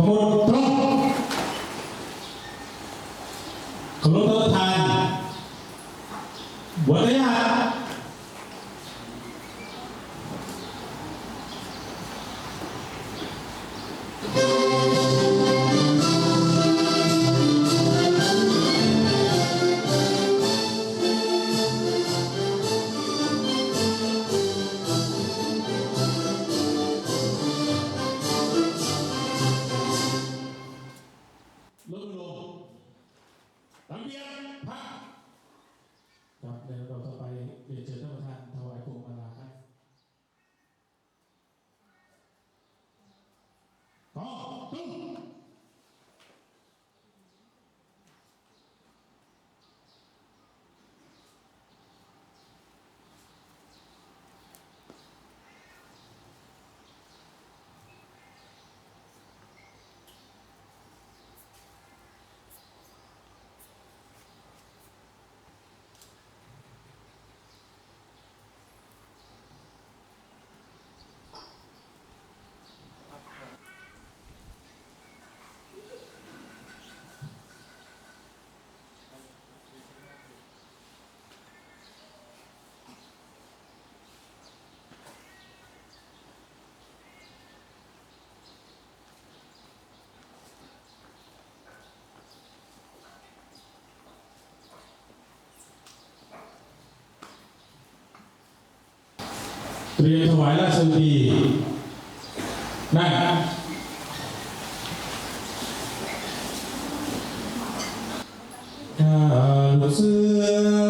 ขบวนต เตรียมถวายราชบุตรีนั่งข้าลูกเสือ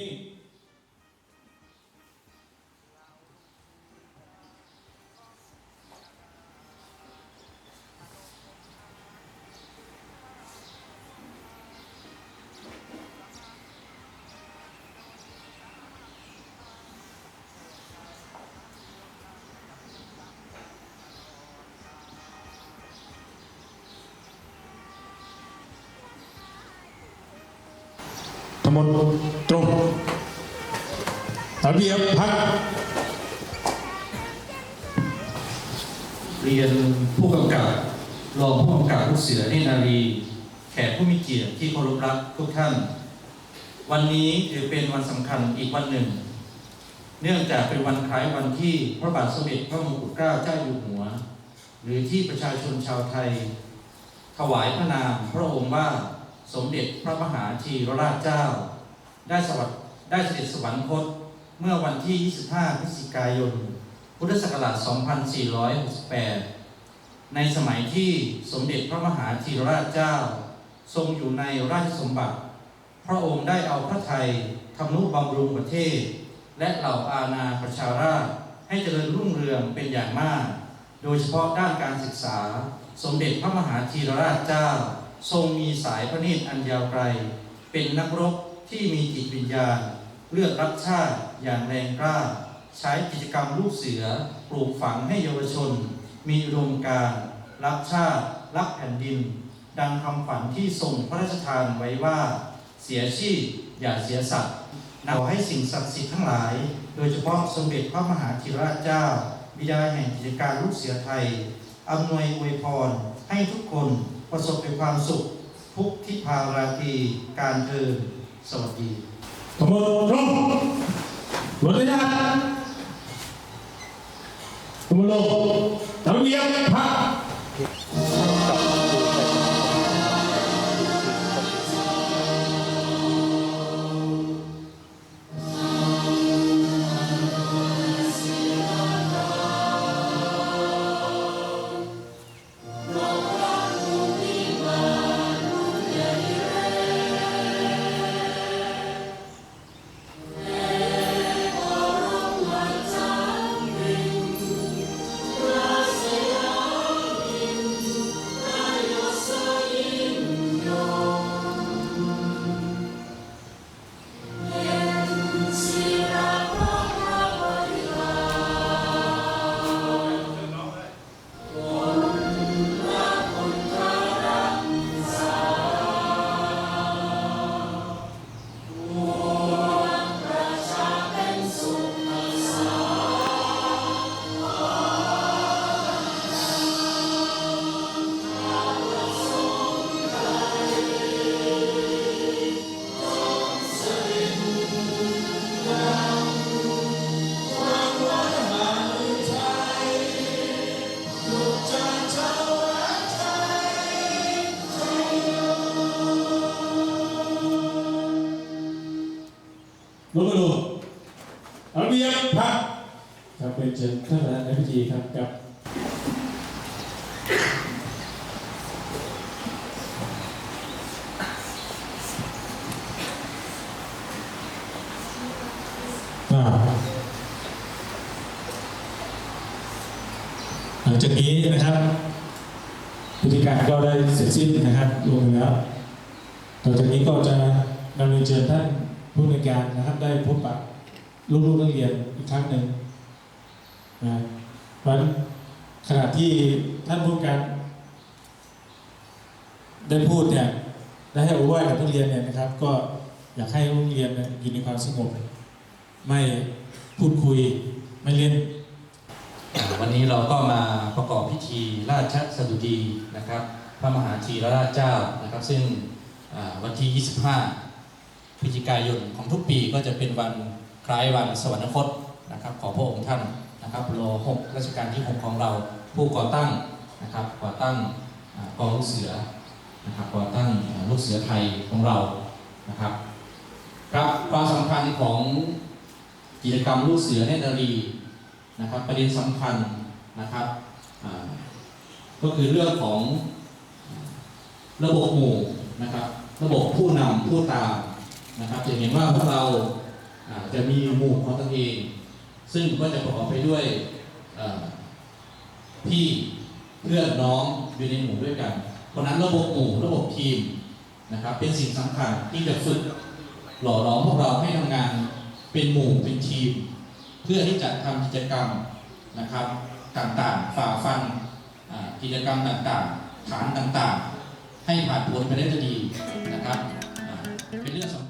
ท ทั้งหมดตรงระเบียบพักเรียนผู้กำกับรองผู้กำกับลูกเสือเนนารี แขกผู้มีเกียรติที่เคารพรักทุกท่าน วันนี้ถือเป็นวันสำคัญอีกวันหนึ่ง เนื่องจากเป็นวันคล้ายวันที่พระบาทสมเด็จพระมงกุฎเกล้าเจ้าอยู่หัว หรือที่ประชาชนชาวไทย ถวายพระนามพระองค์ว่า สมเด็จพระมหาธีรราชเจ้า ได้สวัสดได้เสด็จสวรรคตเมื่อวันที่ 25 พฤศจิกายน พุทธศักราช 2468 ในสมัยที่สมเด็จพระมหาธีรราชเจ้า ทรงอยู่ในราชสมบัติ พระองค์ได้เอาพระไทยทำนุบำรุงประเทศ และเหล่าอาณาประชาราชให้เจริญรุ่งเรืองเป็นอย่างมาก โดยเฉพาะด้านการศึกษา สมเด็จพระมหาธีรราชเจ้า ทรงมีสายพระเนตรอันยาวไกล เป็นนักรบที่มีจิตวิญญาณ เลือดรักชาติอย่างแรงกล้า ใช้กิจกรรมลูกเสือปลูกฝังให้เยาวชน มีอุดมการรักชาติรักแผ่นดิน ดังคำฝันที่ทรงพระราชทานไว้ว่า เสียชีพอย่าเสียสัตว์ขอให้สิ่งศักดิ์สิทธิ์ทั้งหลาย โดยเฉพาะสมเด็จพระมหาธีรราชเจ้า บิดาแห่งกิจการลูกเสือไทยอำนวยอวยพรให้ทุกคน ประสบแต่ความสุขทุกทิพาราตีการเทินสวัสดีทั้งหมดเลงรถระยะทั้งหมดลงระเบียบพัก นเชิญท่านประธานในพิธีครับกับหลังจากนี้นะครับพิธีการก็ได้เสร็จสิ้นนะครับลงแล้วต่อจากนี้ก็จะนำเรียนเชิญท่านผู้ในการนะครับ ได้พบปะลูกๆนักเรียนอีกครั้งหนึ่ง นะเพราะฉะนั้นขณะที่ท่านผู้การได้พูดเนี่ยได้ให้โอวาทกับนักเรียนเนี่ยนะครับ ก็อยากให้โรงเรียนเนี่ยอยู่ในความสงบ ไม่พูดคุยไม่เล่นวันนี้เราก็มาประกอบพิธีราชสดุดีนะครับ พระมหาธีรราชเจ้านะครับ ซึ่งวันที่ 25 พฤศจิกายนของทุกปีก็จะเป็นวันคล้ายวันสวรรคตนะครับ ของพระองค์ท่าน นะครับรอ6รัชกาลที่ 6 ของเรา ผู้ก่อตั้งนะครับก่อตั้งกองลูกเสือนะครับก่อตั้งลูกเสือไทยของเรานะครับครับความสำคัญของกิจกรรมลูกเสือเนตรนารีนะครับประเด็นสำคัญนะครับก็คือเรื่องของระบบหมู่นะครับระบบผู้นำผู้ตามนะครับจะเห็นว่าพวกเราจะมีหมู่ของตัวเอง ซึ่งก็จะประกอบไปด้วยพี่เพื่อนน้องอยู่ในหมู่ด้วยกันเพราะนั้นระบบหมู่ระบบทีมนะครับเป็นสิ่งสำคัญที่จะฝึกหล่อหลอมพวกเราให้ทำงานเป็นหมู่เป็นทีม เพื่อที่จะทำกิจกรรมนะครับต่างๆฝ่าฟันกิจกรรมต่างๆ ฐานต่างๆ ให้ผ่านพ้นไปได้ดีนะครับเป็นเรื่องสำคัญ